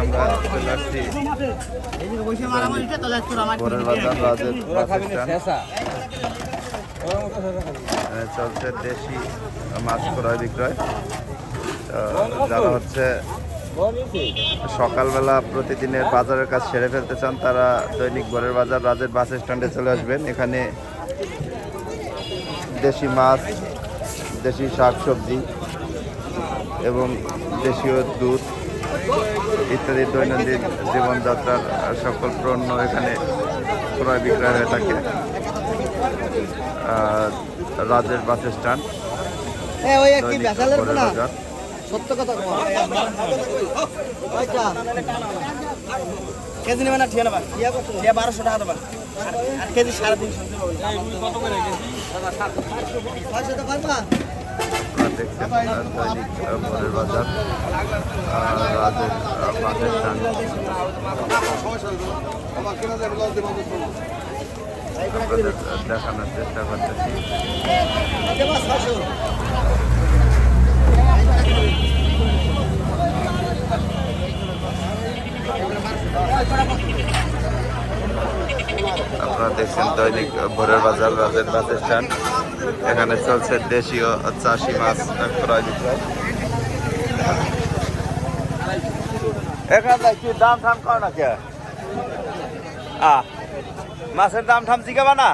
আমরা চলে রাজের বাসস্ট্যান্ড চলছে দেশি মাছ ক্রয় বিক্রয়। যারা হচ্ছে সকালবেলা প্রতিদিনের বাজারের কাজ সেরে ফেলতে চান, তারা দৈনিক ভোরের বাজার রাজের বাস স্ট্যান্ডে চলে আসবেন। এখানে দেশি মাছ, দেশি শাক সবজি এবং দেশীয় দুধ ইত্যাদি দৈনন্দিন জীবনযাত্রার সকল পণ্য এখানে ক্রয় বিক্রয় হয়ে থাকে। রাজের বাস স্ট্যান্ড সত্য কথা কেজি নেবে না বারোশো টাকা আর কেজি সাড়ে তিনশো। দেখছেন আহ, দৈনিক ভোরের বাজার রাজের আহ, বাস আপনাদের দেখানোর চেষ্টা করতেছি। আপনারা দেখছেন দৈনিক ভোরের বাজার রাজের বাস স্ট্যান্ড এখানে চলছে দেশীয় চাষি মাছ ক্রয় দাম ঠাম কর না কে মাছের দাম ঠাম জিগাবা না?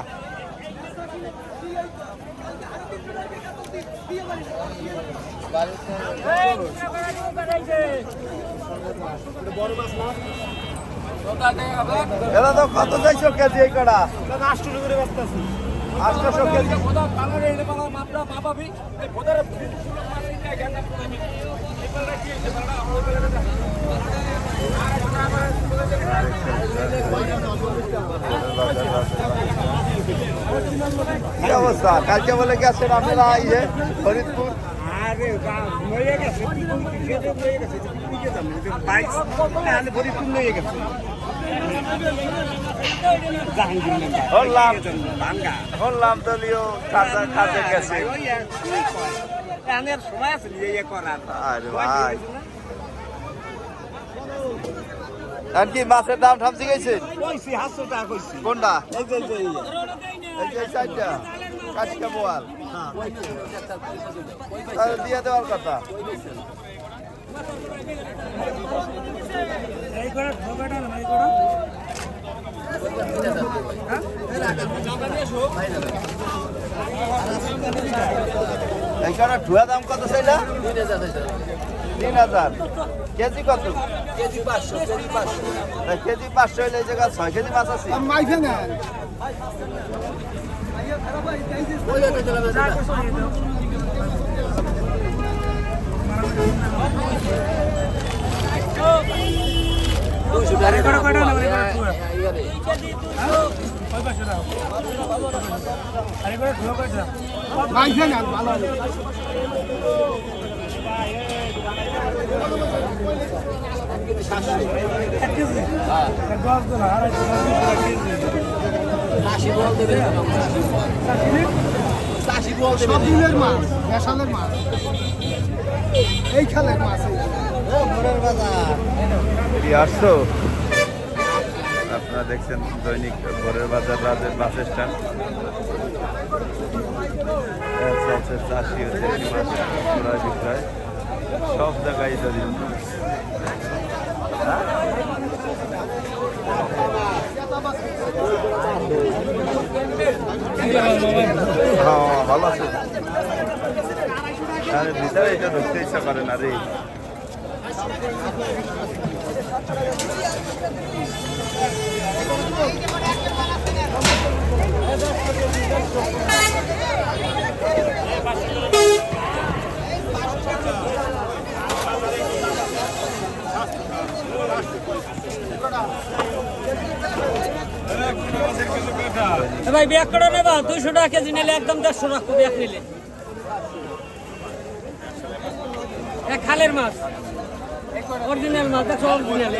এটা কত চাইছো কেজি এই কটা? আছি আটশোশো কেজি কি অবস্থা? কালকে বলে গেছেন আপনারা ইয়ে ফরিদপুর। আরে মরে গেছে মরে গেছে তাহলে ফরিদপুর নিয়ে গেছে। বললাম দলীয় কাজে কাজে গেছে। ইয়ে আরে কি মাছের দাম ঠাম শিখেছেন কইছি হাসো টাকা কইছি। কোনটা? চারটা বোয়াল দিয়ে দেওয়ার কথা। এইখানে ঠুয়া দাম কত চাইলা? তিন হাজার। কেজি কত? কেজি 500 কেজি 500 তা কেজি পাঁচশো হইলে এই জায়গা ছয় কেজি মাছ আছে। ভালো সব দিনের মাছ বেসালের মাছ। এই খালের মাছ আসছো? আপনারা দেখছেন দৈনিক ভোরের বাজার রাজের বাস স্ট্যান্ড। চলছে চাষি ও দেশি মাছ ক্রয় বিক্রয়। সব জায়গায় হ্যাঁ? হ্যাঁ ভালো আছে। ভাই ব্যাগ করে নেবা দুইশো টাকা কেজি নিলে একদম দেড়শো রাখব ব্যাগ নিলে। এক খালের মাছ। অরিজিনাল মাছ দেখো অরিজিনাল